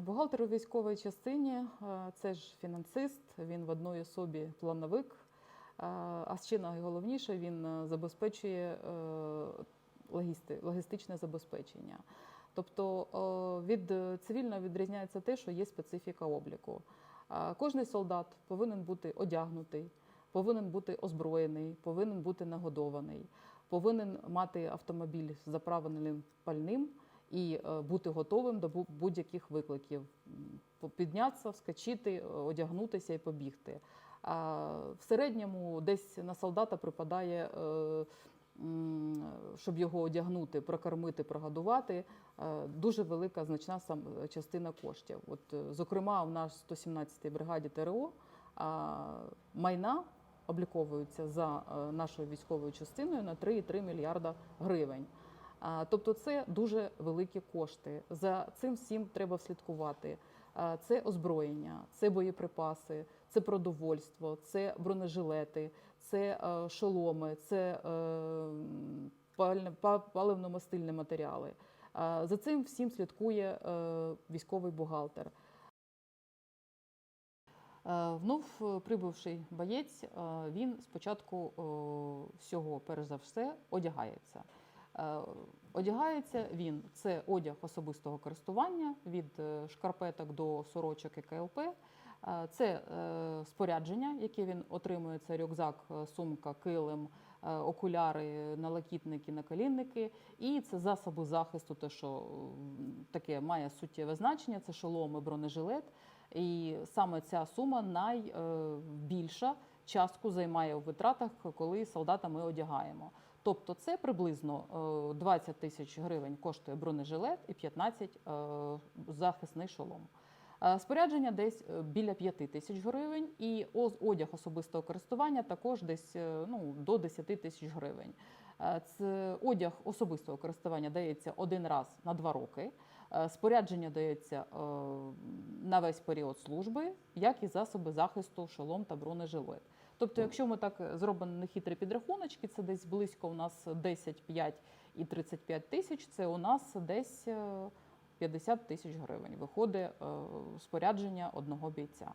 Бухгалтер у військовій частині е, це ж фінансист, він в одної особі плановик. А а ще найголовніше, він е, забезпечує е, логісти, логістичне забезпечення. Тобто е, від е, цивільного відрізняється те, що є специфіка обліку. Кожний солдат повинен бути одягнутий, повинен бути озброєний, повинен бути нагодований, повинен мати автомобіль з заправленим пальним і е, бути готовим до будь-яких викликів. Піднятися, вскочити, е, одягнутися і побігти. В середньому десь на солдата припадає, е, щоб його одягнути, прокормити, прогодувати, е, дуже велика значна частина коштів. От, зокрема, в нас 117-й бригаді ТРО майна обліковуються за нашою військовою частиною на 3,3 мільярда гривень. Тобто це дуже великі кошти. За цим всім треба слідкувати. Це озброєння, це боєприпаси, це продовольство, це бронежилети, це е, шоломи, це е, паливно-мастильні матеріали. За цим всім слідкує е, військовий бухгалтер. Вновь е, прибувший боєць, він спочатку всього, перш за все, одягається. Е, Одягається він це одяг особистого користування від е, шкарпеток до сорочок і КЛП. Е, Це спорядження, яке він отримує. Це рюкзак, сумка, килим, окуляри, налакітники, наколінники. І це засоби захисту, те, що таке має суттєве значення. Це шолом і бронежилет. І саме ця сума найбільша частку займає у витратах, коли солдата ми одягаємо. Тобто це приблизно е, 20 тисяч гривень коштує бронежилет і 15 е, захисний шолом. Е, Спорядження десь е, біля 5 тисяч гривень, і одяг особистого користування також десь е, ну, до 10 тисяч гривень. Е, Це одяг особистого користування дається один раз на два роки. Е, Спорядження дається е, на весь період служби, як і засоби захисту, шолом та бронежилет. Тобто, якщо ми так зробимо нехитрі підрахуночки, це десь близько у нас 10, 5 і 35 тисяч, це у нас десь е, 50 тисяч гривень виходить е, спорядження одного бійця.